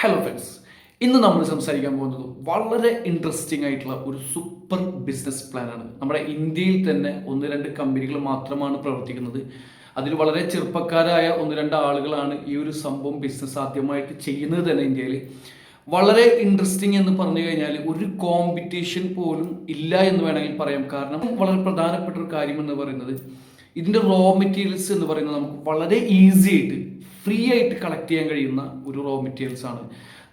Hello friends ഇന്ന് നമ്മൾ സംസാരിക്കാൻ പോകുന്നത് വളരെ ഇൻട്രസ്റ്റിംഗ് ആയിട്ടുള്ള ഒരു സൂപ്പർ ബിസിനസ് പ്ലാനാണ് നമ്മുടെ ഇന്ത്യയിൽ തന്നെ ഒന്ന് രണ്ട് കമ്പനികൾ മാത്രമാണ് പ്രവർത്തിക്കുന്നത്. അതിൽ വളരെ ചെറുപ്പക്കാരായ ഒന്ന് രണ്ട് ആളുകളാണ് ഈ ഒരു സംഭവം ബിസിനസ് ആദ്യമായിട്ട് ചെയ്യുന്നത് തന്നെ ഇന്ത്യയിൽ. വളരെ ഇൻട്രസ്റ്റിംഗ് എന്ന് പറഞ്ഞു കഴിഞ്ഞാൽ ഒരു കോമ്പറ്റീഷൻ പോലും ഇല്ല എന്ന് വേണമെങ്കിൽ പറയാം. കാരണം വളരെ പ്രധാനപ്പെട്ട ഒരു കാര്യം എന്ന് പറയുന്നത് ഇതിന്റെ റോ മെറ്റീരിയൽസ് എന്ന് പറയുന്നത് നമുക്ക് വളരെ ഈസി ആയിട്ട് ഫ്രീ ആയിട്ട് കളക്ട് ചെയ്യാൻ കഴിയുന്ന ഒരു റോ മെറ്റീരിയൽസ് ആണ്.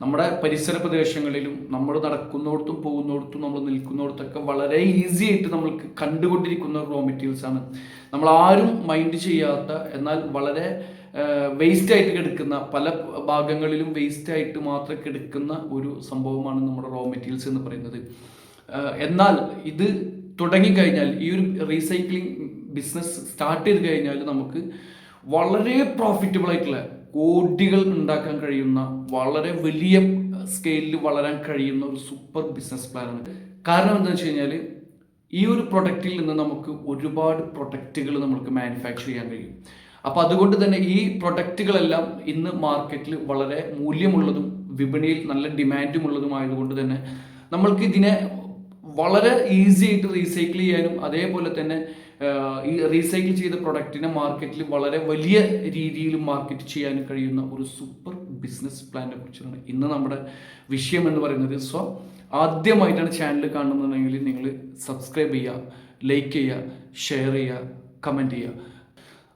നമ്മുടെ പരിസര പ്രദേശങ്ങളിലും നമ്മൾ നടക്കുന്നിടത്തും പോകുന്നിടത്തും നമ്മൾ നിൽക്കുന്നിടത്തൊക്കെ വളരെ ഈസി ആയിട്ട് നമ്മൾക്ക് കണ്ടുകൊണ്ടിരിക്കുന്ന റോ മെറ്റീരിയൽസ് ആണ്. നമ്മൾ ആരും മൈൻഡ് ചെയ്യാത്ത എന്നാൽ വളരെ വേസ്റ്റ് ആയിട്ട് കിടക്കുന്ന പല ഭാഗങ്ങളിലും വേസ്റ്റ് ആയിട്ട് മാത്രം കിടക്കുന്ന ഒരു സംഭവമാണ് നമ്മുടെ റോ മെറ്റീരിയൽസ് എന്ന് പറയുന്നത്. എന്നാൽ ഇത് തുടങ്ങിക്കഴിഞ്ഞാൽ ഈ ഒരു റീസൈക്ലിംഗ് ബിസിനസ് സ്റ്റാർട്ട് ചെയ്ത് കഴിഞ്ഞാൽ നമുക്ക് വളരെ പ്രോഫിറ്റബിൾ ആയിട്ടുള്ള കോടികൾ ഉണ്ടാക്കാൻ കഴിയുന്ന വളരെ വലിയ സ്കെയിലിൽ വളരാൻ കഴിയുന്ന ഒരു സൂപ്പർ ബിസിനസ് പ്ലാനാണ് കാരണം എന്താണെന്ന് വെച്ച് കഴിഞ്ഞാൽ ഈ ഒരു പ്രൊഡക്റ്റിൽ നിന്ന് നമുക്ക് ഒരുപാട് പ്രൊഡക്റ്റുകൾ നമുക്ക് മാനുഫാക്ചർ ചെയ്യാൻ കഴിയും. അപ്പോൾ അതുകൊണ്ട് തന്നെ ഈ പ്രൊഡക്റ്റുകളെല്ലാം ഇന്ന് മാർക്കറ്റിൽ വളരെ മൂല്യമുള്ളതും വിപണിയിൽ നല്ല ഡിമാൻഡുമുള്ളതും ആയതുകൊണ്ട് തന്നെ നമ്മൾക്ക് ഇതിനെ വളരെ ഈസി ആയിട്ട് റീസൈക്കിൾ ചെയ്യാനും അതേപോലെ തന്നെ ഈ റീസൈക്കിൾ ചെയ്ത പ്രൊഡക്റ്റിനെ മാർക്കറ്റിൽ വളരെ വലിയ രീതിയിൽ മാർക്കറ്റ് ചെയ്യാൻ കഴിയുന്ന ഒരു സൂപ്പർ ബിസിനസ് പ്ലാനിനെ കുറിച്ചാണ് ഇന്ന് നമ്മുടെ വിഷയം എന്ന് പറയുന്നത്. സോ ആദ്യമായിട്ടാണ് ചാനൽ കാണുന്നുണ്ടെങ്കിൽ നിങ്ങൾ സബ്സ്ക്രൈബ് ചെയ്യുക ലൈക്ക് ചെയ്യുക ഷെയർ ചെയ്യുക കമന്റ് ചെയ്യുക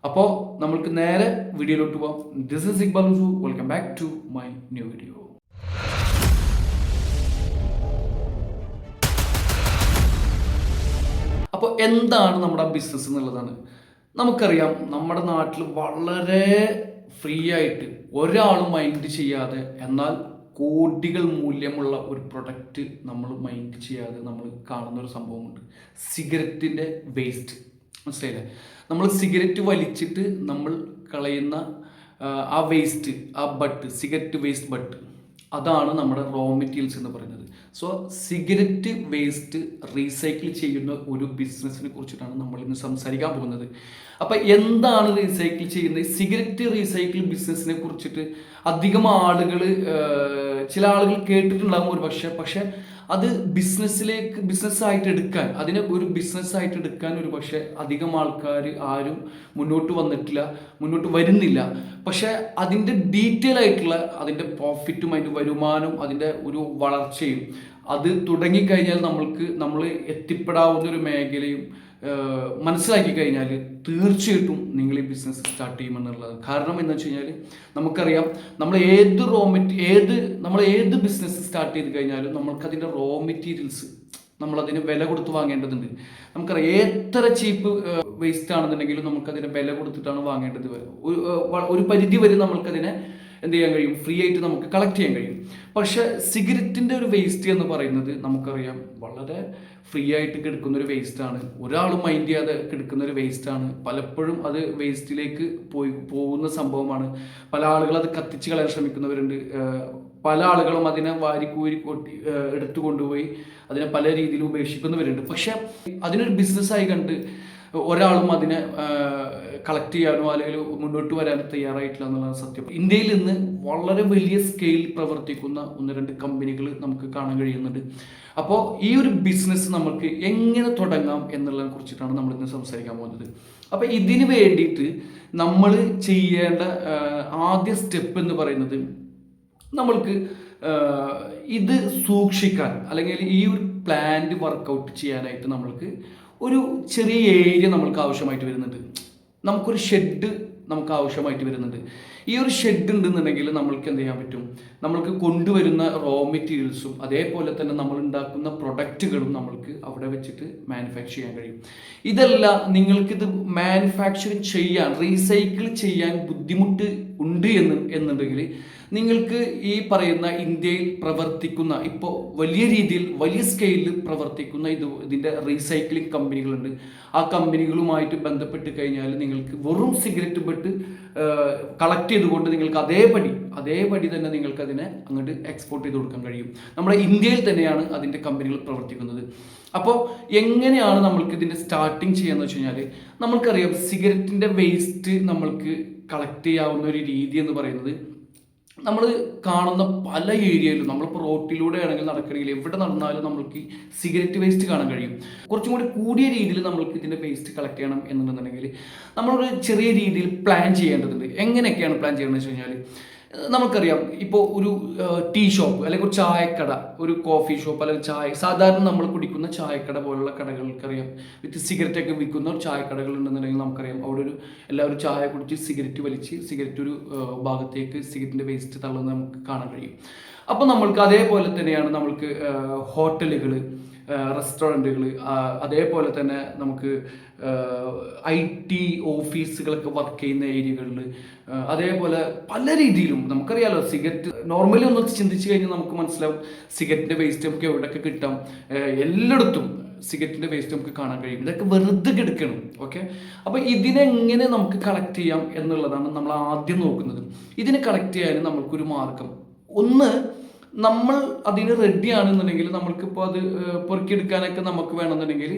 അപ്പോൾ നമ്മൾക്ക് നേരെ വീഡിയോയിലോട്ട് പോവാം. This is Iqbal welcome back to my new video അപ്പോൾ എന്താണ് നമ്മുടെ ബിസിനസ് എന്നുള്ളതാണ്. നമുക്കറിയാം നമ്മുടെ നാട്ടിൽ വളരെ ഫ്രീ ആയിട്ട് ഒരാളും മൈൻഡ് ചെയ്യാതെ എന്നാൽ കോടികൾ മൂല്യമുള്ള ഒരു പ്രൊഡക്റ്റ് നമ്മൾ മൈൻഡ് ചെയ്യാതെ നമ്മൾ കാണുന്ന ഒരു സംഭവമുണ്ട്. സിഗരറ്റിന്റെ വേസ്റ്റ് മനസ്സിലായില്ലേ? നമ്മൾ സിഗരറ്റ് വലിച്ചിട്ട് നമ്മൾ കളയുന്ന ആ, വേസ്റ്റ് ആ ബട്ട് സിഗരറ്റ് വേസ്റ്റ് ബട്ട് അതാണ് നമ്മുടെ റോ മെറ്റീരിയൽസ് എന്ന് പറയുന്നത്. സോ സിഗരറ്റ് വേസ്റ്റ് റീസൈക്കിൾ ചെയ്യുന്ന ഒരു ബിസിനസ്സിനെ കുറിച്ചിട്ടാണ് നമ്മൾ ഇന്ന് സംസാരിക്കാൻ പോകുന്നത്. അപ്പം എന്താണ് റീസൈക്കിൾ ചെയ്യുന്നത്? സിഗരറ്റ് റീസൈക്കിൾ ബിസിനസ്സിനെ കുറിച്ചിട്ട് അധികം ആളുകൾ ചില ആളുകൾ കേട്ടിട്ടുണ്ടാകും ഒരു പക്ഷേ പക്ഷേ അത് ബിസിനസ്സിലേക്ക് ബിസിനസ്സായിട്ട് എടുക്കാൻ അതിനെ ഒരു ബിസിനസ്സായിട്ട് എടുക്കാൻ ഒരു പക്ഷേ അധികം ആൾക്കാർ ആരും മുന്നോട്ട് വന്നിട്ടില്ല മുന്നോട്ട് വരുന്നില്ല. പക്ഷേ അതിന്റെ ഡീറ്റെയിൽ ആയിട്ടുള്ള അതിന്റെ പ്രോഫിറ്റും അതിന്റെ വരുമാനവും അതിന്റെ ഒരു വളർച്ചയും അത് തുടങ്ങിക്കഴിഞ്ഞാൽ നമ്മൾക്ക് നമ്മൾ എത്തിപ്പെടാവുന്ന ഒരു മേഖലയും മനസ്സിലാക്കി കഴിഞ്ഞാൽ തീർച്ചയായിട്ടും നിങ്ങൾ ഈ ബിസിനസ് സ്റ്റാർട്ട് ചെയ്യുമെന്നുള്ളത്. കാരണം എന്ന് വെച്ച് കഴിഞ്ഞാൽ നമുക്കറിയാം നമ്മൾ ഏത് റോ മെറ്റീരിയൽ ഏത് നമ്മൾ ഏത് ബിസിനസ് സ്റ്റാർട്ട് ചെയ്ത് കഴിഞ്ഞാലും നമ്മൾക്കതിന്റെ റോ മെറ്റീരിയൽസ് നമ്മളതിന് വില കൊടുത്ത് വാങ്ങേണ്ടതുണ്ട്. നമുക്കറിയാം എത്ര ചീപ്പ് വേസ്റ്റ് ആണെന്നുണ്ടെങ്കിലും നമുക്കതിന് വില കൊടുത്തിട്ടാണ് വാങ്ങേണ്ടത് ഒരു പരിധി വരെ നമ്മൾക്കതിനെ എന്ത് ചെയ്യാൻ കഴിയും? ഫ്രീ ആയിട്ട് നമുക്ക് കളക്ട് ചെയ്യാൻ കഴിയും. പക്ഷേ സിഗരറ്റിന്റെ ഒരു വേസ്റ്റ് എന്ന് പറയുന്നത് നമുക്കറിയാം വളരെ ഫ്രീ ആയിട്ട് കിടക്കുന്ന ഒരു വേസ്റ്റ് ആണ്. ഒരാളും മൈൻഡ് ചെയ്യാതെ കിടക്കുന്ന ഒരു വേസ്റ്റ് ആണ്. പലപ്പോഴും അത് വേസ്റ്റിലേക്ക് പോയി പോകുന്ന സംഭവമാണ്. പല ആളുകൾ അത് കത്തിച്ച് കളയാൻ ശ്രമിക്കുന്നവരുണ്ട്. പല ആളുകളും അതിനെ വാരിക്കൂരി കൊട്ടി എടുത്തു കൊണ്ടുപോയി അതിനെ പല രീതിയിൽ ഉപേക്ഷിക്കുന്നവരുണ്ട്. പക്ഷെ അതിനൊരു ബിസിനസ്സായി കണ്ട് ഒരാളും അതിനെ കളക്ട് ചെയ്യാനോ അല്ലെങ്കിൽ മുന്നോട്ട് വരാനോ തയ്യാറായിട്ടില്ല എന്നുള്ളതാണ് സത്യം. ഇന്ത്യയിൽ ഇന്ന് വളരെ വലിയ സ്കെയിൽ പ്രവർത്തിക്കുന്ന ഒന്ന് രണ്ട് കമ്പനികൾ നമുക്ക് കാണാൻ കഴിയുന്നുണ്ട്. അപ്പോൾ ഈ ഒരു ബിസിനസ് നമുക്ക് എങ്ങനെ തുടങ്ങാം എന്നുള്ളതിനെ കുറിച്ചിട്ടാണ് നമ്മൾ ഇന്ന് സംസാരിക്കാൻ പോകുന്നത്. അപ്പോൾ ഇതിന് വേണ്ടിയിട്ട് നമ്മൾ ചെയ്യേണ്ട ആദ്യ സ്റ്റെപ്പ് എന്ന് പറയുന്നത് നമ്മൾക്ക് ഇത് സൂക്ഷിക്കാൻ അല്ലെങ്കിൽ ഈ ഒരു പ്ലാന്റ് വർക്കൗട്ട് ചെയ്യാനായിട്ട് നമ്മൾക്ക് ഒരു ചെറിയ ഏരിയ നമ്മൾക്ക് ആവശ്യമായിട്ട് വരുന്നുണ്ട്. നമുക്കൊരു ഷെഡ് നമുക്ക് ആവശ്യമായിട്ട് വരുന്നുണ്ട്. ഈ ഒരു ഷെഡ് ഉണ്ടെന്നുണ്ടെങ്കിൽ നമ്മൾക്ക് എന്ത് ചെയ്യാൻ പറ്റും? നമ്മൾക്ക് കൊണ്ടുവരുന്ന റോ മെറ്റീരിയൽസും അതേപോലെ തന്നെ നമ്മൾ ഉണ്ടാക്കുന്ന പ്രൊഡക്റ്റുകളും നമ്മൾക്ക് അവിടെ വെച്ചിട്ട് മാനുഫാക്ചർ ചെയ്യാൻ കഴിയും. ഇതല്ല നിങ്ങൾക്കിത് മാനുഫാക്ചറിങ് ചെയ്യാൻ റീസൈക്കിൾ ചെയ്യാൻ ബുദ്ധിമുട്ട് ഉണ്ട് എന്ന് എന്നുണ്ടെങ്കിൽ നിങ്ങൾക്ക് ഈ പറയുന്ന ഇന്ത്യയിൽ പ്രവർത്തിക്കുന്ന ഇപ്പോൾ വലിയ രീതിയിൽ വലിയ സ്കെയിലിൽ പ്രവർത്തിക്കുന്ന ഇത് ഇതിന്റെ റീസൈക്ലിംഗ് കമ്പനികളുണ്ട് ആ കമ്പനികളുമായിട്ട് ബന്ധപ്പെട്ട് കഴിഞ്ഞാൽ നിങ്ങൾക്ക് വെറും സിഗരറ്റ് പെട്ട് കളക്ട് ചെയ്തുകൊണ്ട് നിങ്ങൾക്ക് അതേപടി അതേപടി തന്നെ നിങ്ങൾക്ക് അതിനെ അങ്ങോട്ട് എക്സ്പോർട്ട് ചെയ്ത് കൊടുക്കാൻ കഴിയും. നമ്മുടെ ഇന്ത്യയിൽ തന്നെയാണ് അതിന്റെ കമ്പനികൾ പ്രവർത്തിക്കുന്നത്. അപ്പോൾ എങ്ങനെയാണ് നമ്മൾക്ക് ഇതിന്റെ സ്റ്റാർട്ടിങ് ചെയ്യാന്ന് വെച്ച് കഴിഞ്ഞാൽ നമ്മൾക്കറിയാം സിഗരറ്റിന്റെ വേസ്റ്റ് നമ്മൾക്ക് കളക്ട് ചെയ്യാവുന്ന ഒരു രീതി എന്ന് പറയുന്നത് നമ്മൾ കാണുന്ന പല ഏരിയയിലും നമ്മളിപ്പോൾ റോട്ടിലൂടെ ആണെങ്കിൽ നടക്കണമെങ്കിൽ എവിടെ നടന്നാലും നമ്മൾക്ക് സിഗരറ്റ് വേസ്റ്റ് കാണാൻ കഴിയും. കുറച്ചും കൂടി കൂടിയ രീതിയിൽ നമ്മൾക്ക് ഇതിന്റെ വേസ്റ്റ് കളക്ട് ചെയ്യണം എന്നുണ്ടെന്നുണ്ടെങ്കിൽ നമ്മളൊരു ചെറിയ രീതിയിൽ പ്ലാൻ ചെയ്യേണ്ടതുണ്ട്. എങ്ങനെയൊക്കെയാണ് പ്ലാൻ ചെയ്യണമെന്ന് വെച്ച് കഴിഞ്ഞാൽ നമുക്കറിയാം ഇപ്പോൾ ഒരു ടീ ഷോപ്പ് അല്ലെങ്കിൽ ഒരു ചായക്കട ഒരു കോഫി ഷോപ്പ് അല്ലെങ്കിൽ ചായ സാധാരണ നമ്മൾ കുടിക്കുന്ന ചായക്കട പോലുള്ള കടകൾക്കറിയാം. വിത്ത് സിഗരറ്റ് ഒക്കെ വിൽക്കുന്ന ചായക്കടകൾ ഉണ്ടെന്നുണ്ടെങ്കിൽ നമുക്കറിയാം. അവിടെ ഒരു എല്ലാവരും ചായ കുടിച്ച് സിഗരറ്റ് വലിച്ച് സിഗരറ്റ് ഒരു ഭാഗത്തേക്ക് സിഗരറ്റിന്റെ വേസ്റ്റ് തള്ളുന്നത് നമുക്ക് കാണാൻ കഴിയും. അപ്പോൾ നമ്മൾക്ക് അതേപോലെ തന്നെയാണ് നമ്മൾക്ക് ഹോട്ടലുകൾ റെസ്റ്റോറന്റുകൾ അതേപോലെ തന്നെ നമുക്ക് ഐ ടി ഓഫീസുകളൊക്കെ വർക്ക് ചെയ്യുന്ന ഏരിയകളിൽ അതേപോലെ പല രീതിയിലും നമുക്കറിയാലോ സിഗരറ്റ് നോർമലി ഒന്ന് ചിന്തിച്ച് കഴിഞ്ഞാൽ നമുക്ക് മനസ്സിലാവും സിഗരറ്റിന്റെ വേസ്റ്റ് നമുക്ക് എവിടെയൊക്കെ കിട്ടാം. എല്ലായിടത്തും സിഗരറ്റിന്റെ വേസ്റ്റ് നമുക്ക് കാണാൻ കഴിയും. ഇതൊക്കെ വെറുതെ കിടക്കണം ഓക്കെ അപ്പോൾ ഇതിനെങ്ങനെ നമുക്ക് കളക്ട് ചെയ്യാം എന്നുള്ളതാണ് നമ്മൾ ആദ്യം നോക്കുന്നത്. ഇതിനെ കളക്ട് ചെയ്യാൻ നമ്മൾക്കൊരു മാർഗം. ഒന്ന് നമ്മൾ അതിന് റെഡി ആണെന്നുണ്ടെങ്കിൽ നമ്മൾക്കിപ്പോൾ അത് പൊറുക്കിയെടുക്കാനൊക്കെ നമുക്ക് വേണമെന്നുണ്ടെങ്കിൽ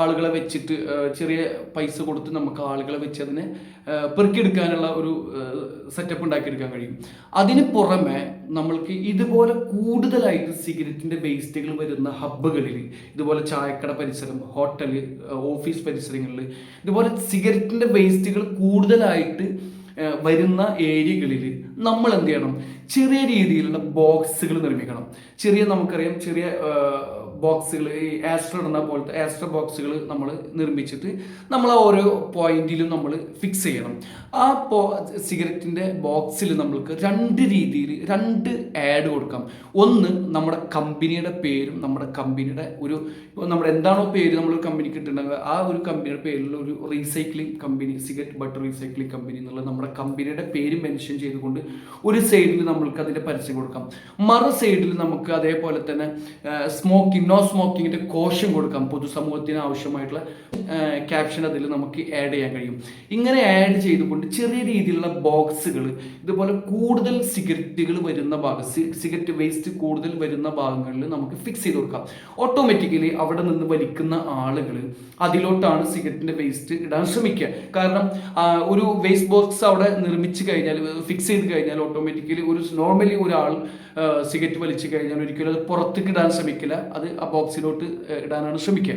ആളുകളെ വെച്ചിട്ട് ചെറിയ പൈസ കൊടുത്ത് നമുക്ക് ആളുകളെ വെച്ച് അതിനെ പെറുക്കിയെടുക്കാനുള്ള ഒരു സെറ്റപ്പ് ഉണ്ടാക്കിയെടുക്കാൻ കഴിയും. അതിന് പുറമെ നമ്മൾക്ക് ഇതുപോലെ കൂടുതലായിട്ട് സിഗരറ്റിന്റെ വേസ്റ്റുകൾ വരുന്ന ഹബ്ബുകളിൽ ഇതുപോലെ ചായക്കട പരിസരം ഹോട്ടൽ ഓഫീസ് പരിസരങ്ങളിൽ ഇതുപോലെ സിഗരറ്റിന്റെ വേസ്റ്റുകൾ കൂടുതലായിട്ട് വരുന്ന ഏരിയകളിൽ നമ്മൾ എന്ത് ചെയ്യണം? ചെറിയ രീതിയിലുള്ള ബോക്സുകൾ നിർമ്മിക്കണം. ചെറിയ നമുക്കറിയാം ചെറിയ ബോക്സുകൾ ഈ ആസ്റ്റർ ഇടുന്ന പോലത്തെ ആസ്റ്റർ ബോക്സുകൾ നമ്മൾ നിർമ്മിച്ചിട്ട് നമ്മൾ ഓരോ പോയിന്റിലും നമ്മൾ ഫിക്സ് ചെയ്യണം. ആ പോ സിഗരറ്റിന്റെ ബോക്സിൽ നമ്മൾക്ക് രണ്ട് രീതിയിൽ രണ്ട് ആഡ് കൊടുക്കാം. ഒന്ന് നമ്മുടെ കമ്പനിയുടെ പേരും നമ്മുടെ കമ്പനിയുടെ ഒരു നമ്മുടെ എന്താണോ പേര് നമ്മൾ കമ്പനിക്ക് ഇട്ടിട്ടുണ്ടെങ്കിൽ ആ ഒരു കമ്പനിയുടെ പേരിലുള്ള ഒരു recycling company cigarette butt recycling company എന്നുള്ള നമ്മുടെ കമ്പനിയുടെ പേര് മെൻഷൻ ചെയ്തുകൊണ്ട് ഒരു സൈഡിൽ നമ്മൾക്ക് അതിന്റെ പരസ്യം കൊടുക്കാം. മറു സൈഡിൽ നമുക്ക് അതേപോലെ തന്നെ സ്മോക്കിംഗ് നോ സ്മോക്കിങ്ങിന്റെ കോശം കൊടുക്കാം പൊതുസമൂഹത്തിന് ആവശ്യമായിട്ടുള്ള ക്യാപ്ഷൻ അതിൽ നമുക്ക് ആഡ് ചെയ്യാൻ കഴിയും. ഇങ്ങനെ ആഡ് ചെയ്തുകൊണ്ട് ചെറിയ രീതിയിലുള്ള ബോക്സുകൾ ഇതുപോലെ കൂടുതൽ സിഗരറ്റുകൾ വരുന്ന ഭാഗം സിഗരറ്റ് വേസ്റ്റ് കൂടുതൽ വരുന്ന ഭാഗങ്ങളിൽ നമുക്ക് ഫിക്സ് ചെയ്ത് കൊടുക്കാം. ഓട്ടോമാറ്റിക്കലി അവിടെ നിന്ന് വലിക്കുന്ന ആളുകൾ അതിലോട്ടാണ് സിഗരറ്റിന്റെ വേസ്റ്റ് ഇടാൻ ശ്രമിക്കുക. കാരണം ഒരു വേസ്റ്റ് ബോക്സ് അവിടെ നിർമ്മിച്ച് കഴിഞ്ഞാൽ ഫിക്സ് ചെയ്ത് കഴിഞ്ഞാൽ ഓട്ടോമാറ്റിക്കലി ഒരു നോർമലി ഒരാൾ സിഗരറ്റ് വലിച്ചു കഴിഞ്ഞാൽ ഒരിക്കലും അത് പുറത്തേക്ക് ഇടാൻ ശ്രമിക്കില്ല. അത് ആ ബോക്സിലോട്ട് ഇടാനാണ് ശ്രമിക്കുക.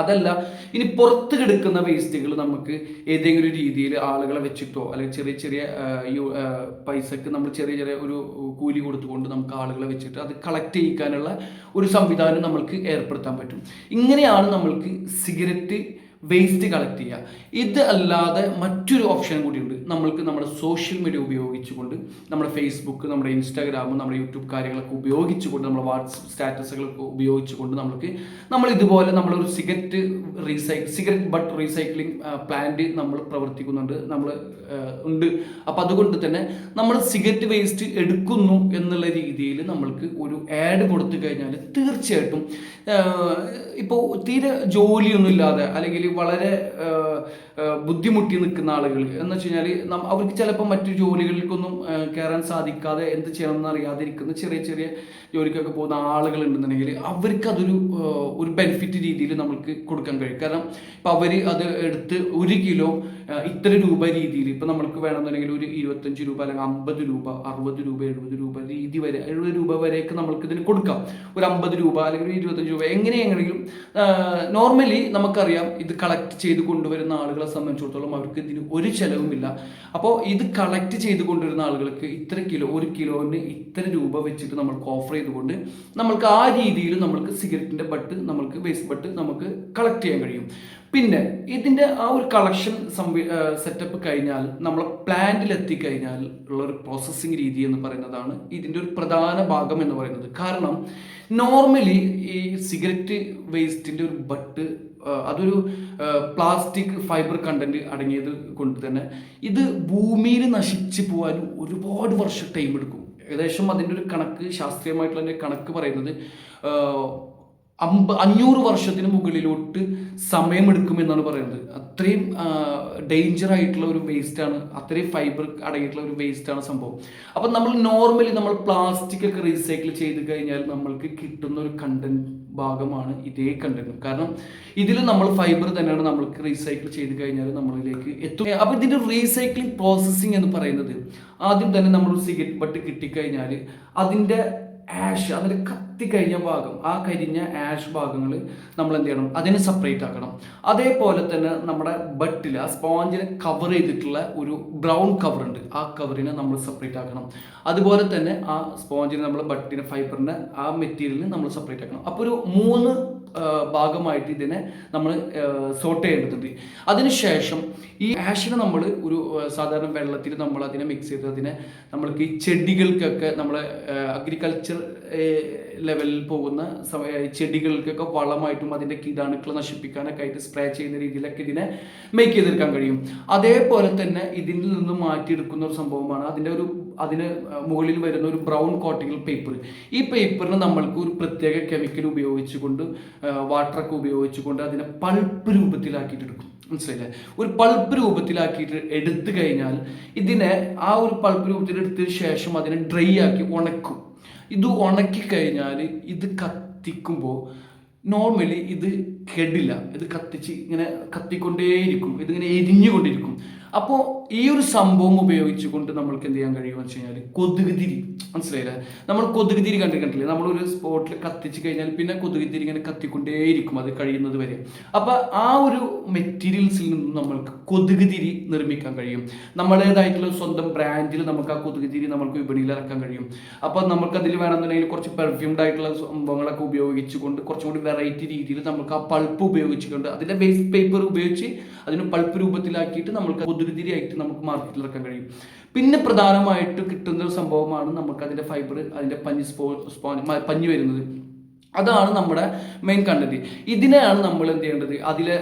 അതല്ല ഇനി പുറത്ത് കിടക്കുന്ന വേസ്റ്റുകൾ നമുക്ക് ഏതെങ്കിലും രീതിയിൽ ആളുകളെ വെച്ചിട്ടോ അല്ലെങ്കിൽ ചെറിയ ചെറിയ പൈസക്ക് നമ്മൾ ചെറിയ ചെറിയ ഒരു കൂലി കൊടുത്തുകൊണ്ട് നമുക്ക് ആളുകളെ വെച്ചിട്ട് അത് കളക്ട് ചെയ്യിക്കാനുള്ള ഒരു സംവിധാനം നമ്മൾക്ക് ഏർപ്പെടുത്താൻ പറ്റും. ഇങ്ങനെയാണ് നമ്മൾക്ക് സിഗരറ്റ് വേസ്റ്റ് കളക്ട് ചെയ്യുക. ഇത് അല്ലാതെ മറ്റൊരു ഓപ്ഷൻ കൂടിയുണ്ട്. നമ്മൾക്ക് നമ്മുടെ സോഷ്യൽ മീഡിയ ഉപയോഗിച്ചുകൊണ്ട് നമ്മുടെ ഫേസ്ബുക്ക് നമ്മുടെ ഇൻസ്റ്റാഗ്രാം നമ്മുടെ യൂട്യൂബ് കാര്യങ്ങളൊക്കെ ഉപയോഗിച്ചുകൊണ്ട് നമ്മുടെ വാട്സപ്പ് സ്റ്റാറ്റസുകളൊക്കെ ഉപയോഗിച്ചുകൊണ്ട് നമ്മൾക്ക് നമ്മൾ ഇതുപോലെ നമ്മളൊരു cigarette recycle cigarette butt recycling plant നമ്മൾ പ്രവർത്തിക്കുന്നുണ്ട്. നമ്മൾ ഉണ്ട്. അപ്പം അതുകൊണ്ട് തന്നെ നമ്മൾ സിഗരറ്റ് വേസ്റ്റ് എടുക്കുന്നു എന്നുള്ള രീതിയിൽ നമ്മൾക്ക് ഒരു ആഡ് കൊടുത്തു കഴിഞ്ഞാൽ തീർച്ചയായിട്ടും ഇപ്പോൾ തീരെ ജോലിയൊന്നും ഇല്ലാതെ അല്ലെങ്കിൽ വളരെ ബുദ്ധിമുട്ടി നിൽക്കുന്ന ആളുകൾ. എന്ന് വെച്ച് കഴിഞ്ഞാൽ അവർക്ക് ചിലപ്പോൾ മറ്റു ജോലികൾക്കൊന്നും ആ, കയറാൻ സാധിക്കാതെ എന്ത് ചെയ്യണം അറിയാതിരിക്കുന്ന ചെറിയ ചെറിയ ജോലിക്കൊക്കെ പോകുന്ന ആളുകൾ ഉണ്ടെന്നുണ്ടെങ്കിൽ അവർക്ക് അതൊരു ഒരു ബെനിഫിറ്റ് രീതിയിൽ നമ്മൾക്ക് കൊടുക്കാൻ കഴിയും. കാരണം ഇപ്പം അവർ അത് എടുത്ത് ഒരു കിലോ ഇത്ര രൂപ രീതിയിൽ ഇപ്പം നമ്മൾക്ക് വേണമെന്നുണ്ടെങ്കിൽ ഒരു ഇരുപത്തഞ്ച് രൂപ അല്ലെങ്കിൽ അമ്പത് രൂപ അറുപത് രൂപ എഴുപത് രൂപ രീതി വരെ എഴുപത് രൂപ വരെയൊക്കെ നമ്മൾക്ക് ഇതിന് കൊടുക്കാം. ഒരു അമ്പത് രൂപ അല്ലെങ്കിൽ ഒരു ഇരുപത്തഞ്ച് രൂപ എങ്ങനെയെങ്കിലും നോർമലി നമുക്കറിയാം ഇത് കളക്ട് ചെയ്ത് കൊണ്ടുവരുന്ന ആളുകളെ സംബന്ധിച്ചിടത്തോളം അവർക്ക് ഇതിന് ഒരു ചെലവുമില്ല. അപ്പോൾ ഇത് കളക്ട് ചെയ്ത് കൊണ്ടുവരുന്ന ആളുകൾക്ക് ഇത്ര കിലോ ഒരു കിലോന് ഇത്ര രൂപ വെച്ചിട്ട് നമ്മൾക്ക് ഓഫർ ചെയ്തുകൊണ്ട് നമ്മൾക്ക് ആ രീതിയിൽ നമ്മൾക്ക് സിഗരറ്റിന്റെ ബട്ട് നമ്മൾക്ക് വേസ്റ്റ് ബട്ട് നമുക്ക് കളക്ട് ചെയ്യാൻ കഴിയും. പിന്നെ ഇതിന്റെ ആ ഒരു കളക്ഷൻ സെറ്റപ്പ് കഴിഞ്ഞാൽ നമ്മൾ പ്ലാന്റിൽ എത്തിക്കഴിഞ്ഞാൽ ഉള്ള ഒരു പ്രോസസ്സിങ് രീതി എന്ന് പറയുന്നതാണ് ഇതിന്റെ ഒരു പ്രധാന ഭാഗം എന്ന് പറയുന്നത്. കാരണം നോർമലി ഈ സിഗരറ്റ് വേസ്റ്റിന്റെ ഒരു ബട്ട് അതൊരു പ്ലാസ്റ്റിക് ഫൈബർ കണ്ടന്റ് അടങ്ങിയത് കൊണ്ട് തന്നെ ഇത് ഭൂമിയിൽ നശിച്ചു പോകാൻ ഒരുപാട് വർഷം ടൈം എടുക്കും. ഏകദേശം അതിന്റെ ഒരു കണക്ക് ശാസ്ത്രീയമായിട്ടുള്ള കണക്ക് പറയുന്നത് അമ്പ അഞ്ഞൂറ് വർഷത്തിന് മുകളിലോട്ട് സമയമെടുക്കുമെന്നാണ് പറയുന്നത്. അത്രയും ഡേഞ്ചർ ആയിട്ടുള്ള ഒരു വേസ്റ്റ് ആണ് അത്രയും ഫൈബർ അടങ്ങിയിട്ടുള്ള ഒരു വേസ്റ്റ് ആണ് സംഭവം. അപ്പം നമ്മൾ നോർമലി നമ്മൾ പ്ലാസ്റ്റിക് ഒക്കെ റീസൈക്കിൾ ചെയ്ത് കഴിഞ്ഞാൽ നമ്മൾക്ക് കിട്ടുന്ന ഒരു കണ്ടന്റ് ഭാഗമാണ് ഇതേ കണ്ടന്റ് കാരണം ഇതിൽ നമ്മൾ ഫൈബർ തന്നെയാണ് നമ്മൾക്ക് റീസൈക്കിൾ ചെയ്ത് കഴിഞ്ഞാൽ നമ്മളിലേക്ക് എത്തും. അപ്പം ഇതിന്റെ റീസൈക്ലിംഗ് പ്രോസസ്സിംഗ് എന്ന് പറയുന്നത് ആദ്യം തന്നെ നമ്മൾ സിഗരറ്റ് ബട്ട് കിട്ടിക്കഴിഞ്ഞാൽ അതിന്റെ ആഷ് അതിൽ കത്തിക്കഴിഞ്ഞ ഭാഗം ആ കരിഞ്ഞ ആഷ് ഭാഗങ്ങൾ നമ്മൾ എന്ത് ചെയ്യണം? അതിനെ സെപ്പറേറ്റ് ആക്കണം. അതേപോലെ തന്നെ നമ്മുടെ ബട്ടിൽ ആ സ്പോഞ്ചിനെ കവർ ചെയ്തിട്ടുള്ള ഒരു ബ്രൗൺ കവർ ഉണ്ട്. ആ കവറിനെ നമ്മൾ സെപ്പറേറ്റ് ആക്കണം. അതുപോലെ തന്നെ ആ സ്പോഞ്ചിനെ നമ്മൾ ബട്ടിനെ ഫൈബറിനെ ആ മെറ്റീരിയലിനെ നമ്മൾ സെപ്പറേറ്റ് ആക്കണം. അപ്പോൾ ഒരു മൂന്ന് ഭാഗമായിട്ട് ഇതിനെ നമ്മൾ സോട്ട് ചെയ്യേണ്ടതുണ്ട്. അതിനുശേഷം ഈ ആഷിനെ നമ്മൾ ഒരു സാധാരണ വെള്ളത്തിൽ നമ്മൾ അതിനെ മിക്സ് ചെയ്ത് അതിനെ നമ്മൾക്ക് ഈ ചെടികൾക്കൊക്കെ നമ്മൾ അഗ്രികൾച്ചർ ലെവലിൽ പോകുന്ന ചെടികൾക്കൊക്കെ വളമായിട്ടും അതിന്റെ കീടാണുക്കൾ നശിപ്പിക്കാനൊക്കെ ആയിട്ട് സ്പ്രേ ചെയ്യുന്ന രീതിയിലൊക്കെ ഇതിനെ മേക്ക് ചെയ്തെടുക്കാൻ കഴിയും. അതേപോലെ തന്നെ ഇതിൽ നിന്ന് മാറ്റിയെടുക്കുന്ന ഒരു സംഭവമാണ്. അതിന്റെ ഒരു അതിന് മുകളിൽ വരുന്ന ഒരു ബ്രൗൺ കോട്ടിംഗ് പേപ്പർ ഈ പേപ്പറിന് നമ്മൾക്ക് ഒരു പ്രത്യേക കെമിക്കൽ ഉപയോഗിച്ചുകൊണ്ട് വാട്ടറൊക്കെ ഉപയോഗിച്ചുകൊണ്ട് അതിനെ പൾപ്പ് രൂപത്തിലാക്കിയിട്ട് എടുക്കും. മനസ്സിലായില്ലേ? ഒരു പൾപ്പ് രൂപത്തിലാക്കിയിട്ട് എടുത്തു കഴിഞ്ഞാൽ ഇതിനെ ആ ഒരു പൾപ്പ് രൂപത്തിൽ എടുത്തതിന് ശേഷം അതിനെ ഡ്രൈ ആക്കി ഉണക്കും. ഇത് ഉണക്കി കഴിഞ്ഞാൽ ഇത് കത്തിക്കുമ്പോൾ നോർമലി ഇത് കെടില്ല. ഇത് കത്തിച്ച് ഇങ്ങനെ കത്തിക്കൊണ്ടേയിരിക്കും. ഇതിങ്ങനെ എരിഞ്ഞുകൊണ്ടിരിക്കും. അപ്പോൾ ഈ ഒരു സംഭവം ഉപയോഗിച്ചുകൊണ്ട് നമ്മൾക്ക് എന്ത് ചെയ്യാൻ കഴിയുമെന്ന് വെച്ച് കഴിഞ്ഞാൽ കൊതുക് തിരി മനസ്സിലായില്ലേ? നമ്മൾ കൊതുക് തിരി കണ്ടിട്ടില്ലേ? നമ്മളൊരു സ്പോട്ടിൽ കത്തിച്ച് കഴിഞ്ഞാൽ പിന്നെ കൊതുക് തിരി ഇങ്ങനെ കത്തിക്കൊണ്ടേയിരിക്കും അത് കഴിയുന്നത് വരെ. അപ്പോൾ ആ ഒരു മെറ്റീരിയൽസിൽ നിന്നും നമ്മൾക്ക് കൊതുക് തിരി നിർമ്മിക്കാൻ കഴിയും. നമ്മുടേതായിട്ടുള്ള സ്വന്തം ബ്രാൻഡിൽ നമുക്ക് ആ കൊതുക് തിരി നമുക്ക് വിപണിയിൽ ഇറക്കാൻ കഴിയും. അപ്പോൾ നമുക്ക് അതിൽ വേണമെന്നുണ്ടെങ്കിൽ കുറച്ച് പെർഫ്യൂംഡ് ആയിട്ടുള്ള സംഭവങ്ങളൊക്കെ ഉപയോഗിച്ചുകൊണ്ട് കുറച്ചും കൂടി വെറൈറ്റി രീതിയിൽ നമുക്ക് ആ പൾപ്പ് ഉപയോഗിച്ചുകൊണ്ട് അതിന്റെ വേസ്റ്റ് പേപ്പർ ഉപയോഗിച്ച് അതിന് പൾപ്പ് രൂപത്തിലാക്കിയിട്ട് നമുക്ക് കൊതുകുതിരി ആയിട്ട് നമുക്ക് മാർക്കറ്റിൽ ഇറക്കാൻ കഴിയും. പിന്നെ പ്രധാനമായിട്ട് കിട്ടുന്ന ഒരു സംഭവമാണ് നമുക്ക് അതിന്റെ ഫൈബർ അതിന്റെ പഞ്ഞി സ്പോ സ്പോ പഞ്ഞി വരുന്നത്. അതാണ് നമ്മുടെ മെയിൻ കണ്ടന്റ് ഇതിനെയാണ് നമ്മൾ എന്ത് ചെയ്യേണ്ടത്? അതിലെ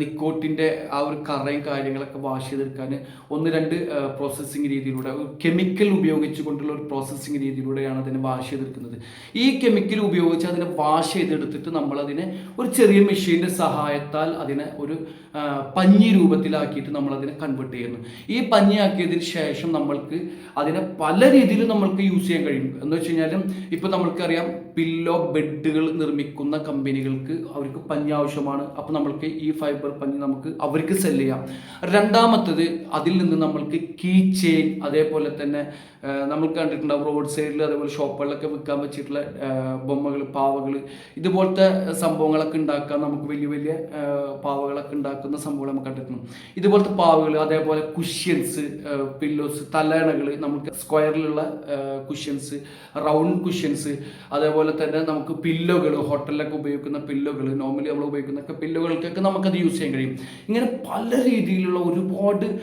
നിക്കോട്ടിന്റെ ആ ഒരു കറയും കാര്യങ്ങളൊക്കെ വാഷ് ചെയ്തെടുക്കാൻ ഒന്ന് രണ്ട് പ്രോസസ്സിങ് രീതിയിലൂടെ കെമിക്കൽ ഉപയോഗിച്ചുകൊണ്ടുള്ള ഒരു പ്രോസസ്സിങ് രീതിയിലൂടെയാണ് അതിനെ വാഷ് ചെയ്തെടുക്കുന്നത്. ഈ കെമിക്കൽ ഉപയോഗിച്ച് അതിനെ വാഷ് ചെയ്തെടുത്തിട്ട് നമ്മൾ അതിനെ ഒരു ചെറിയ മെഷീന്റെ സഹായത്താൽ അതിനെ ഒരു പഞ്ഞി രൂപത്തിലാക്കിയിട്ട് നമ്മൾ അതിനെ കൺവേർട്ട് ചെയ്യുന്നു. ഈ പഞ്ഞിയാക്കിയതിന് ശേഷം നമ്മൾക്ക് അതിനെ പല രീതിയിൽ നമ്മൾക്ക് യൂസ് ചെയ്യാൻ കഴിയും. എന്ന് വെച്ച് കഴിഞ്ഞാൽ ഇപ്പം നമ്മൾക്കറിയാം പില്ലോ ബെഡുകൾ നിർമ്മിക്കുന്ന കമ്പനികൾക്ക് അവർക്ക് പഞ്ഞി ആവശ്യമാണ്. അപ്പോൾ നമ്മൾക്ക് ഈ ഫൈബർ പഞ്ഞി നമുക്ക് അവർക്ക് സെൽ ചെയ്യാം. രണ്ടാമത്തത് അതിൽ നിന്ന് നമ്മൾക്ക് കീ ചെയിൻ അതേപോലെ തന്നെ നമ്മൾ കണ്ടിട്ടുണ്ടാവും റോഡ് സൈഡിൽ അതേപോലെ ഷോപ്പുകളിലൊക്കെ വിൽക്കാൻ വെച്ചിട്ടുള്ള ബൊമ്മകൾ പാവകൾ ഇതുപോലത്തെ സംഭവങ്ങളൊക്കെ ഉണ്ടാക്കാൻ നമുക്ക് വലിയ വലിയ പാവകളൊക്കെ ഉണ്ടാക്കുന്ന സംഭവങ്ങൾ നമുക്ക് കണ്ടിട്ടുണ്ട്. ഇതുപോലത്തെ പാവകൾ അതേപോലെ കുഷ്യൻസ് പില്ലോസ് തലയണകൾ നമുക്ക് സ്ക്വയറിലുള്ള കുഷ്യൻസ് റൗണ്ട് കുഷ്യൻസ് അതേപോലെ തന്നെ നമുക്ക് പില്ലുകൾ ഹോട്ടലിലൊക്കെ ഉപയോഗിക്കുന്ന പില്ലുകൾ നോർമലി നമ്മൾ ഉപയോഗിക്കുന്ന പില്ലുകൾക്കൊക്കെ നമുക്കത് യൂസ് ചെയ്യാൻ കഴിയും. ഇങ്ങനെ പല രീതിയിലുള്ള ഒരുപാട്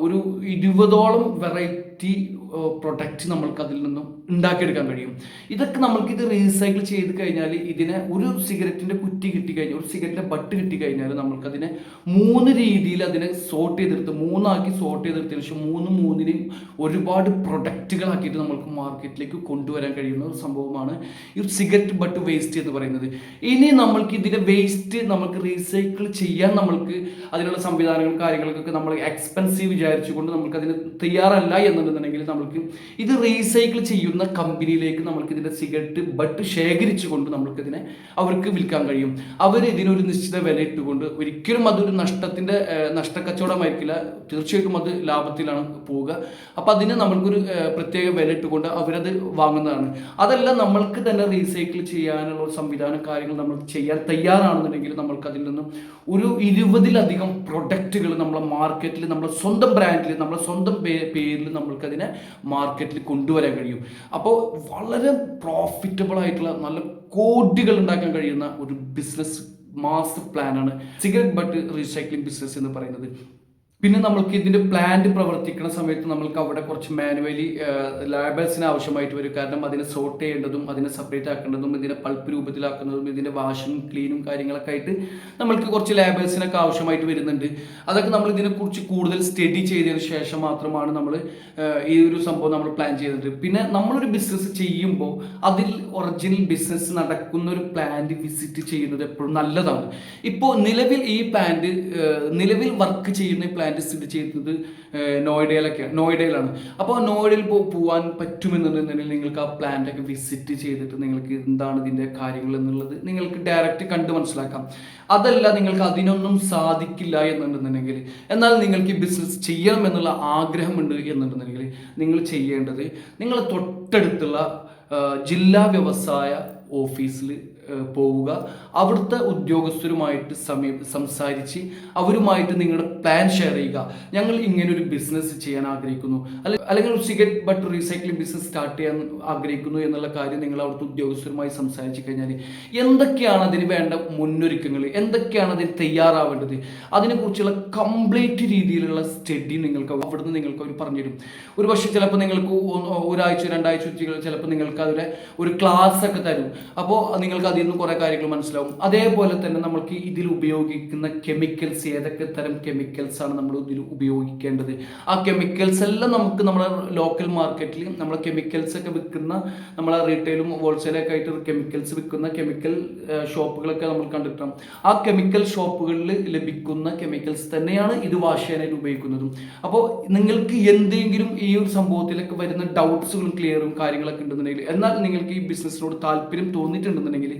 ഒരു ഇരുപതോളം വെറൈറ്റി പ്രൊഡക്റ്റ് നമ്മൾക്ക് അതിൽ നിന്നും ഉണ്ടാക്കിയെടുക്കാൻ കഴിയും. ഇതൊക്കെ നമ്മൾക്ക് ഇത് റീസൈക്കിൾ ചെയ്ത് കഴിഞ്ഞാൽ ഇതിനെ ഒരു സിഗരറ്റിന്റെ കുറ്റി കിട്ടി കഴിഞ്ഞാൽ ഒരു സിഗരറ്റിന്റെ ബട്ട് കിട്ടി കഴിഞ്ഞാൽ നമ്മൾക്കതിനെ മൂന്ന് രീതിയിൽ അതിനെ സോർട്ട് ചെയ്തെടുത്ത് മൂന്നാക്കി സോർട്ട് ചെയ്തെടുത്തതിന് ശേഷം മൂന്ന് മൂന്നിനെയും ഒരുപാട് പ്രൊഡക്റ്റുകളാക്കിയിട്ട് നമ്മൾക്ക് മാർക്കറ്റിലേക്ക് കൊണ്ടുവരാൻ കഴിയുന്ന ഒരു സംഭവമാണ് ഈ സിഗരറ്റ് ബട്ട് വേസ്റ്റ് എന്ന് പറയുന്നത്. ഇനി നമ്മൾക്ക് ഇതിന്റെ വേസ്റ്റ് നമുക്ക് റീസൈക്കിൾ ചെയ്യാൻ നമ്മൾക്ക് അതിനുള്ള സംവിധാനങ്ങൾ കാര്യങ്ങൾക്കൊക്കെ നമ്മൾ എക്സ്പെൻസീവ് വിചാരിച്ചുകൊണ്ട് നമുക്ക് അതിന് തയ്യാറല്ല എന്നുണ്ടെന്നുണ്ടെങ്കിൽ നമ്മൾക്ക് ഇത് റീസൈക്കിൾ ചെയ്യുന്ന കമ്പനിയിലേക്ക് നമ്മൾക്ക് ഇതിന്റെ സിഗരറ്റ് ബട്ട് ശേഖരിച്ചുകൊണ്ട് നമ്മൾക്കിതിനെ അവർക്ക് വിൽക്കാൻ കഴിയും. അവർ ഇതിനൊരു നിശ്ചിത വില ഇട്ടുകൊണ്ട് ഒരിക്കലും അതൊരു നഷ്ടത്തിന്റെ നഷ്ടക്കച്ചവടമായിരിക്കില്ല. തീർച്ചയായിട്ടും അത് ലാഭത്തിലാണ് പോവുക. അപ്പോൾ അതിന് നമ്മൾക്കൊരു പ്രത്യേക വില ഇട്ടുകൊണ്ട് അവരത് വാങ്ങുന്നതാണ്. അതെല്ലാം നമ്മൾക്ക് തന്നെ റീസൈക്കിൾ ചെയ്യാനുള്ള ഒരു സംവിധാനം കാര്യങ്ങൾ നമ്മൾ ചെയ്യാൻ തയ്യാറാണെന്നുണ്ടെങ്കിൽ നമ്മൾക്ക് അതിൽ നിന്നും ഒരു ഇരുപതിലധികം പ്രൊഡക്റ്റുകൾ നമ്മളെ മാർക്കറ്റിൽ നമ്മളെ സ്വന്തം ബ്രാൻഡിൽ നമ്മളെ സ്വന്തം പേരിൽ പേരിൽ നമ്മൾക്കതിനെ മാർക്കറ്റിൽ കൊണ്ടുവരാൻ കഴിയും. അപ്പോൾ വളരെ പ്രോഫിറ്റബിൾ ആയിട്ടുള്ള നല്ല കോടികൾ ഉണ്ടാക്കാൻ കഴിയുന്ന ഒരു ബിസിനസ് മാസ് പ്ലാനാണ് സിഗരറ്റ് ബട്ട് റീസൈക്ലിംഗ് ബിസിനസ് എന്ന് പറയുന്നത്. പിന്നെ നമ്മൾക്ക് ഇതിന്റെ പ്ലാന്റ് പ്രവർത്തിക്കുന്ന സമയത്ത് നമ്മൾക്ക് അവിടെ കുറച്ച് മാനുവലി ലാബേഴ്സിന് ആവശ്യമായിട്ട് വരും. കാരണം അതിനെ സോർട്ട് ചെയ്യേണ്ടതും അതിനെ സെപ്പറേറ്റ് ആക്കേണ്ടതും ഇതിനെ പൾപ്പ് രൂപത്തിലാക്കുന്നതും ഇതിന്റെ വാഷും ക്ലീനും കാര്യങ്ങളൊക്കെ ആയിട്ട് നമ്മൾക്ക് കുറച്ച് ലാബേഴ്സിനൊക്കെ ആവശ്യമായിട്ട് വരുന്നുണ്ട്. അതൊക്കെ നമ്മൾ ഇതിനെക്കുറിച്ച് കൂടുതൽ സ്റ്റഡി ചെയ്തതിന് ശേഷം മാത്രമാണ് നമ്മൾ ഈ ഒരു സംഭവം നമ്മൾ പ്ലാൻ ചെയ്യുന്നത്. പിന്നെ നമ്മളൊരു ബിസിനസ് ചെയ്യുമ്പോൾ അതിൽ ഒറിജിനൽ ബിസിനസ് നടക്കുന്ന ഒരു പ്ലാന്റ് വിസിറ്റ് ചെയ്യുന്നത് എപ്പോഴും നല്ലതാണ്. ഇപ്പോൾ നിലവിൽ ഈ പ്ലാന്റ് നിലവിൽ വർക്ക് ചെയ്യുന്ന ഈ പ്ലാന്റ് സ്ഥിതി ചെയ്യുന്നത് ഏഹ്, നോയിഡയിലൊക്കെയാണ് നോയിഡയിലാണ്. അപ്പോൾ നോയിഡയിൽ പോകാൻ പറ്റുമെന്നുണ്ടെങ്കിൽ നിങ്ങൾക്ക് ആ പ്ലാന്റൊക്കെ വിസിറ്റ് ചെയ്തിട്ട് നിങ്ങൾക്ക് എന്താണ് ഇതിന്റെ കാര്യങ്ങൾ എന്നുള്ളത് നിങ്ങൾക്ക് ഡയറക്റ്റ് കണ്ട് മനസ്സിലാക്കാം. അതല്ല നിങ്ങൾക്ക് അതിനൊന്നും സാധിക്കില്ല എന്നുണ്ടെന്നുണ്ടെങ്കിൽ എന്നാൽ നിങ്ങൾക്ക് ഈ ബിസിനസ് ചെയ്യണം എന്നുള്ള ആഗ്രഹമുണ്ട് എന്നുണ്ടെന്നുണ്ടെങ്കിൽ നിങ്ങൾ ചെയ്യേണ്ടത് നിങ്ങൾ തൊട്ടടുത്തുള്ള ജില്ലാ വ്യവസായ ഓഫീസിൽ പോവുക. അവിടുത്തെ ഉദ്യോഗസ്ഥരുമായിട്ട് സമീ സംസാരിച്ച് അവരുമായിട്ട് നിങ്ങളുടെ പ്ലാൻ ഷെയർ ചെയ്യുക. ഞങ്ങൾ ഇങ്ങനെ ഒരു ബിസിനസ് ചെയ്യാൻ ആഗ്രഹിക്കുന്നു. അല്ലെ അല്ലെങ്കിൽ cigarette butt recycling business start ചെയ്യാൻ ആഗ്രഹിക്കുന്നു എന്നുള്ള കാര്യം നിങ്ങൾ അവിടുത്തെ ഉദ്യോഗസ്ഥരുമായി സംസാരിച്ച് കഴിഞ്ഞാൽ എന്തൊക്കെയാണ് അതിന് വേണ്ട മുന്നൊരുക്കങ്ങൾ? എന്തൊക്കെയാണ് അതിന് തയ്യാറാവേണ്ടത്? അതിനെക്കുറിച്ചുള്ള കംപ്ലീറ്റ് രീതിയിലുള്ള സ്റ്റഡി നിങ്ങൾക്ക് അവിടുന്ന് നിങ്ങൾക്ക് അവർ പറഞ്ഞുതരും. ഒരു പക്ഷേ ചിലപ്പോൾ നിങ്ങൾക്ക് ഒരാഴ്ച രണ്ടാഴ്ച ചിലപ്പോൾ നിങ്ങൾക്ക് അവരെ ഒരു ക്ലാസ് ഒക്കെ തരും. അപ്പോൾ നിങ്ങൾക്ക് അതിൽ നിന്ന് കുറേ കാര്യങ്ങൾ മനസ്സിലാവും. അതേപോലെ തന്നെ നമ്മൾക്ക് ഇതിൽ ഉപയോഗിക്കുന്ന കെമിക്കൽസ് ഏതൊക്കെ തരം കെമിക്കൽസ് ആണ് നമ്മൾ ഇതിൽ ഉപയോഗിക്കേണ്ടത്? ആ കെമിക്കൽസ് എല്ലാം നമുക്ക് നമ്മുടെ ലോക്കൽ മാർക്കറ്റിൽ നമ്മളെ കെമിക്കൽസ് ഒക്കെ വിൽക്കുന്ന നമ്മളെ റീറ്റെയിലും ഹോൾസെയിലൊക്കെ ആയിട്ട് കെമിക്കൽസ് വിൽക്കുന്ന കെമിക്കൽ ഷോപ്പുകളൊക്കെ നമ്മൾ കണ്ടിട്ടാണ് ആ കെമിക്കൽ ഷോപ്പുകളിൽ ലഭിക്കുന്ന കെമിക്കൽസ് തന്നെയാണ് ഇത് വാഷ് ചെയ്യാനായിട്ട് ഉപയോഗിക്കുന്നതും. അപ്പോൾ നിങ്ങൾക്ക് എന്തെങ്കിലും ഈ ഒരു സംഭവത്തിലൊക്കെ വരുന്ന ഡൗട്ട്സുകളും ക്ലിയറും കാര്യങ്ങളൊക്കെ ഉണ്ടെന്നുണ്ടെങ്കിൽ എന്നാൽ നിങ്ങൾക്ക് ഈ ബിസിനസ്സിനോട് താല്പര്യം തോന്നിയിട്ടുണ്ടെന്നുണ്ടെങ്കിൽ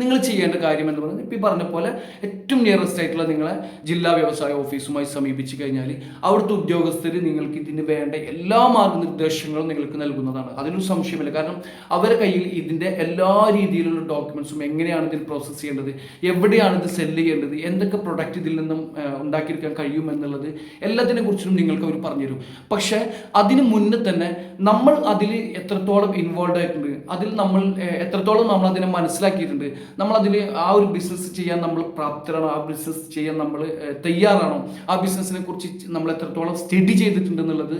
നിങ്ങൾ ചെയ്യേണ്ട കാര്യം എന്ന് പറയുന്നത് ഇപ്പം ഈ പറഞ്ഞ പോലെ ഏറ്റവും നിയറസ്റ്റ് ആയിട്ടുള്ള നിങ്ങളെ ജില്ലാ വ്യവസായ ഓഫീസുമായി സമീപിച്ചു കഴിഞ്ഞാൽ അവിടുത്തെ ഉദ്യോഗസ്ഥർ നിങ്ങൾക്ക് ഇതിന് വേണ്ട എല്ലാ മാർഗനിർദ്ദേശങ്ങളും നിങ്ങൾക്ക് നൽകുന്നതാണ്. അതിനൊരു സംശയമില്ല കാരണം അവരുടെ കയ്യിൽ ഇതിന്റെ എല്ലാ രീതിയിലുള്ള ഡോക്യുമെൻസും എങ്ങനെയാണ് ഇതിൽ പ്രോസസ്സ് ചെയ്യേണ്ടത് എവിടെയാണ് ഇത് സെല്ല് ചെയ്യേണ്ടത് എന്തൊക്കെ പ്രൊഡക്റ്റ് ഇതിൽ നിന്നും ഉണ്ടാക്കിയെടുക്കാൻ കഴിയും എന്നുള്ളത് എല്ലാത്തിനെ കുറിച്ചും നിങ്ങൾക്ക് അവർ പറഞ്ഞുതരും. പക്ഷേ അതിന് മുന്നേ തന്നെ നമ്മൾ അതിൽ എത്രത്തോളം ഇൻവോൾവ് ആയിട്ടുണ്ട് അതിൽ നമ്മൾ എത്രത്തോളം നമ്മൾ അതിനെ മനസ്സിലാക്കിയിട്ടുണ്ട് നമ്മൾ അതിൽ ആ ഒരു ബിസിനസ് ചെയ്യാൻ നമ്മൾ പ്രാപ്തരാണോ? ആ ബിസിനസ് ചെയ്യാൻ നമ്മൾ തയ്യാറാണോ? ആ ബിസിനസ്സിനെ കുറിച്ച് നമ്മൾ എത്രത്തോളം സ്റ്റഡി ചെയ്തിട്ടുണ്ട് എന്നുള്ളത്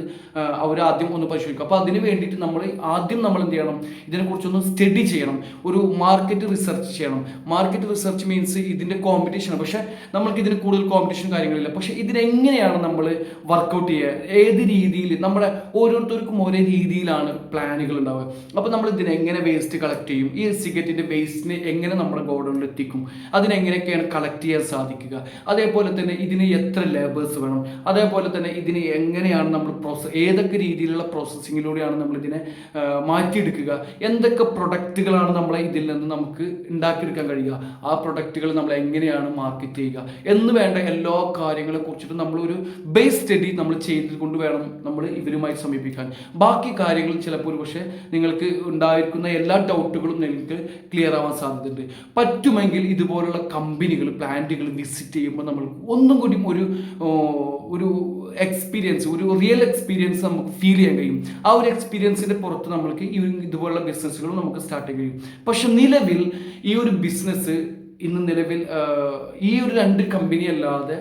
അവർ ആദ്യം ഒന്ന് പരിശോധിക്കും. അപ്പോൾ അതിന് വേണ്ടിയിട്ട് നമ്മൾ ആദ്യം നമ്മൾ എന്ത് ചെയ്യണം? ഇതിനെക്കുറിച്ചൊന്ന് സ്റ്റഡി ചെയ്യണം. ഒരു മാർക്കറ്റ് റിസർച്ച് ചെയ്യണം. മാർക്കറ്റ് റിസർച്ച് മീൻസ് ഇതിന്റെ കോമ്പറ്റീഷൻ പക്ഷേ നമ്മൾക്ക് ഇതിന് കൂടുതൽ കോമ്പറ്റീഷൻ കാര്യങ്ങളില്ല. പക്ഷേ ഇതിനെങ്ങനെയാണ് നമ്മൾ വർക്കൗട്ട് ചെയ്യുക? ഏത് രീതിയിൽ? നമ്മുടെ ഓരോരുത്തർക്കും ഓരോ രീതിയിലാണ് പ്ലാനുകൾ ഉണ്ടാവുക. അപ്പോൾ നമ്മൾ ഇതിനെ എങ്ങനെ വേസ്റ്റ് കളക്ട് ചെയ്യും? ഈ സിഗരറ്റിന്റെ വേസ്റ്റിനെ എങ്ങനെ നമ്മുടെ ഗോഡൗണിൽ എത്തിക്കും? അതിനെങ്ങനെയൊക്കെയാണ് കളക്ട് ചെയ്യാൻ സാധിക്കുക? അതേപോലെ തന്നെ ഇതിന് എത്ര ലേബേഴ്സ് വേണം? അതേപോലെ തന്നെ ഇതിന് എങ്ങനെയാണ് നമ്മൾ പ്രോസസ് ഏതൊക്കെ രീതിയിലുള്ള പ്രോസസ്സിങ്ങിലൂടെയാണ് നമ്മൾ ഇതിനെ മാറ്റിയെടുക്കുക? എന്തൊക്കെ പ്രൊഡക്റ്റുകളാണ് നമ്മളെ ഇതിൽ നിന്ന് നമുക്ക് ഉണ്ടാക്കിയെടുക്കാൻ കഴിയുക? ആ പ്രൊഡക്റ്റുകൾ നമ്മൾ എങ്ങനെയാണ് മാർക്കറ്റ് ചെയ്യുക? എന്ന് വേണ്ട എല്ലാ കാര്യങ്ങളെ കുറിച്ചിട്ട് നമ്മളൊരു ബേസ് സ്റ്റഡി നമ്മൾ ചെയ്തുകൊണ്ട് വേണം നമ്മൾ ഇവരുമായി സമീപിക്കാൻ. ബാക്കി കാര്യങ്ങൾ ചിലപ്പോൾ പക്ഷേ നിങ്ങൾക്ക് ഉണ്ടായിരിക്കുന്ന എല്ലാ ഡൗട്ടുകളും നിങ്ങൾക്ക് ക്ലിയർ ആവാൻ സാധ്യതയുണ്ട്. പറ്റുമെങ്കിൽ ഇതുപോലുള്ള കമ്പനികൾ പ്ലാന്റുകൾ വിസിറ്റ് ചെയ്യുമ്പോൾ നമ്മൾക്ക് ഒന്നും കൂടി ഒരു ഒരു എക്സ്പീരിയൻസ് ഒരു റിയൽ എക്സ്പീരിയൻസ് നമുക്ക് ഫീൽ ചെയ്യാൻ കഴിയും. ആ ഒരു എക്സ്പീരിയൻസിന്റെ പുറത്ത് നമ്മൾക്ക് ഈ ഇതുപോലുള്ള ബിസിനസ്സുകൾ നമുക്ക് സ്റ്റാർട്ട് ചെയ്യാൻ കഴിയും. പക്ഷെ നിലവിൽ ഈ ഒരു ബിസിനസ് ഇന്ന് നിലവിൽ ഈ ഒരു രണ്ട് കമ്പനി അല്ലാതെ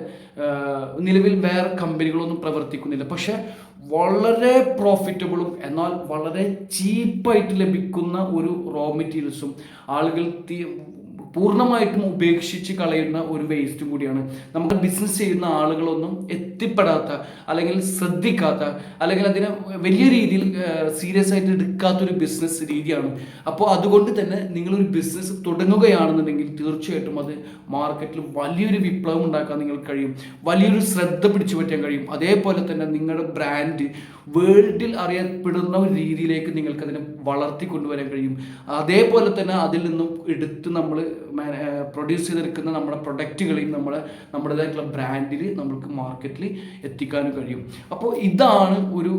നിലവിൽ വേറെ കമ്പനികളൊന്നും പ്രവർത്തിക്കുന്നില്ല. പക്ഷെ വളരെ പ്രോഫിറ്റബിളും എന്നാൽ വളരെ ചീപ്പായിട്ട് ലഭിക്കുന്ന ഒരു റോ മെറ്റീരിയൽസും ആളുകൾ പൂർണമായിട്ടും ഉപേക്ഷിച്ച് കളയുന്ന ഒരു വേസ്റ്റ് കൂടിയാണ്. നമുക്ക് ബിസിനസ് ചെയ്യുന്ന ആളുകളൊന്നും എത്തിപ്പെടാത്ത അല്ലെങ്കിൽ ശ്രദ്ധിക്കാത്ത അല്ലെങ്കിൽ അതിനെ വലിയ രീതിയിൽ സീരിയസ് ആയിട്ട് എടുക്കാത്ത ഒരു ബിസിനസ് രീതിയാണ്. അപ്പോൾ അതുകൊണ്ട് തന്നെ നിങ്ങളൊരു ബിസിനസ് തുടങ്ങുകയാണെന്നുണ്ടെങ്കിൽ തീർച്ചയായിട്ടും അത് മാർക്കറ്റിൽ വലിയൊരു വിപ്ലവം ഉണ്ടാക്കാൻ നിങ്ങൾക്ക് കഴിയും. വലിയൊരു ശ്രദ്ധ പിടിച്ചു പറ്റാൻ കഴിയും. അതേപോലെ തന്നെ നിങ്ങളുടെ ബ്രാൻഡ് വേൾഡിൽ അറിയപ്പെടുന്ന ഒരു രീതിയിലേക്ക് നിങ്ങൾക്ക് അതിനെ വളർത്തി കൊണ്ടുവരാൻ കഴിയും. അതേപോലെ തന്നെ അതിൽ നിന്നും എടുത്ത് നമ്മൾ പ്രൊഡ്യൂസ് ചെയ്തെടുക്കുന്ന നമ്മുടെ പ്രൊഡക്റ്റുകളെയും നമ്മൾ നമ്മുടേതായിട്ടുള്ള ബ്രാൻഡിൽ നമുക്ക് മാർക്കറ്റിൽ എത്തിക്കാനും കഴിയും. അപ്പോൾ ഇതാണ് ഒരു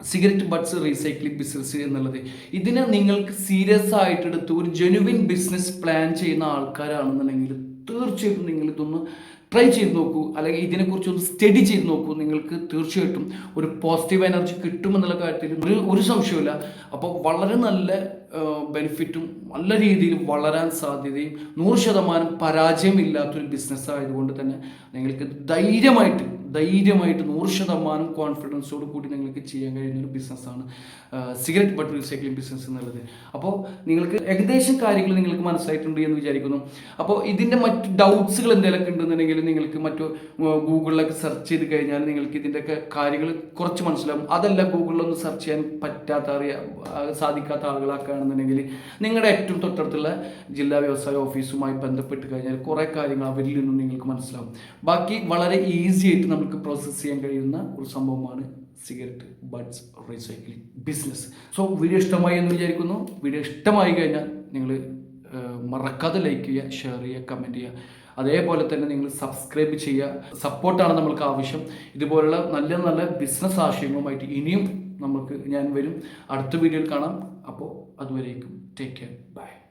സിഗരറ്റ് ബഡ്സ് റീസൈക്ലിംഗ് ബിസിനസ് എന്നുള്ളത്. ഇതിനെ നിങ്ങൾക്ക് സീരിയസ് ആയിട്ട് എടുത്ത് ഒരു ജെനുവിൻ ബിസിനസ് പ്ലാൻ ചെയ്യുന്ന ആൾക്കാരാണെന്നുണ്ടെങ്കിൽ തീർച്ചയായിട്ടും നിങ്ങൾ ഇതൊന്ന് ട്രൈ ചെയ്ത് നോക്കൂ. അല്ലെങ്കിൽ ഇതിനെക്കുറിച്ച് ഒന്ന് സ്റ്റഡി ചെയ്ത് നോക്കൂ. നിങ്ങൾക്ക് തീർച്ചയായിട്ടും ഒരു പോസിറ്റീവ് എനർജി കിട്ടുമെന്നുള്ള കാര്യത്തിൽ ഒരു ഒരു സംശയമില്ല അപ്പോൾ വളരെ നല്ല ബെനിഫിറ്റും നല്ല രീതിയിൽ വളരാൻ സാധ്യതയും നൂറ് ശതമാനം പരാജയമില്ലാത്തൊരു ബിസിനസ് ആയതുകൊണ്ട് തന്നെ നിങ്ങൾക്ക് ധൈര്യമായിട്ട് ധൈര്യമായിട്ട് നൂറ് ശതമാനം കോൺഫിഡൻസോട് കൂടി നിങ്ങൾക്ക് ചെയ്യാൻ കഴിയുന്ന ഒരു ബിസിനസ്സാണ് സിഗരറ്റ് ബട്ട് റീസൈക്ലിംഗ് ബിസിനസ് എന്നുള്ളത്. അപ്പോൾ നിങ്ങൾക്ക് ഏകദേശം കാര്യങ്ങൾ നിങ്ങൾക്ക് മനസ്സിലായിട്ടുണ്ട് എന്ന് വിചാരിക്കുന്നു. അപ്പോൾ ഇതിന്റെ മറ്റ് ഡൗട്ട്സുകൾ എന്തെങ്കിലുമൊക്കെ ഉണ്ടെന്നുണ്ടെങ്കിൽ നിങ്ങൾക്ക് മറ്റു ഗൂഗിളിലൊക്കെ സെർച്ച് ചെയ്ത് കഴിഞ്ഞാൽ നിങ്ങൾക്ക് ഇതിന്റെയൊക്കെ കാര്യങ്ങൾ കുറച്ച് മനസ്സിലാവും. അതല്ല ഗൂഗിളിലൊന്നും സെർച്ച് ചെയ്യാൻ പറ്റാത്ത അറിയാ ആ, സാധിക്കാത്ത ആളുകളൊക്കെ ആണെന്നുണ്ടെങ്കിൽ നിങ്ങളുടെ ഏറ്റവും തൊട്ടടുത്തുള്ള ജില്ലാ വ്യവസായ ഓഫീസുമായി ബന്ധപ്പെട്ട് കഴിഞ്ഞാൽ കുറേ കാര്യങ്ങൾ അവരിൽ നിന്നും നിങ്ങൾക്ക് മനസ്സിലാവും. ബാക്കി വളരെ ഈസി ആയിട്ട് നമുക്ക് പ്രോസസ്സ് ചെയ്യാൻ കഴിയുന്ന ഒരു സംഭവമാണ് cigarette butts recycling business so video ഇഷ്ടമായി എന്ന് വിചാരിക്കുന്നു. വീഡിയോ ഇഷ്ടമായി കഴിഞ്ഞാൽ നിങ്ങൾ മറക്കാതെ ലൈക്ക് ചെയ്യുക ഷെയർ ചെയ്യുക കമന്റ് ചെയ്യുക. അതേപോലെ തന്നെ നിങ്ങൾ സബ്സ്ക്രൈബ് ചെയ്യുക. സപ്പോർട്ടാണ് നമ്മൾക്ക് ആവശ്യം. ഇതുപോലുള്ള നല്ല നല്ല ബിസിനസ് ആശയങ്ങളുമായിട്ട് ഇനിയും നമുക്ക് ഞാൻ വരും. അടുത്ത വീഡിയോയിൽ കാണാം. അപ്പോൾ അതുവരേക്കും. Take care. Bye.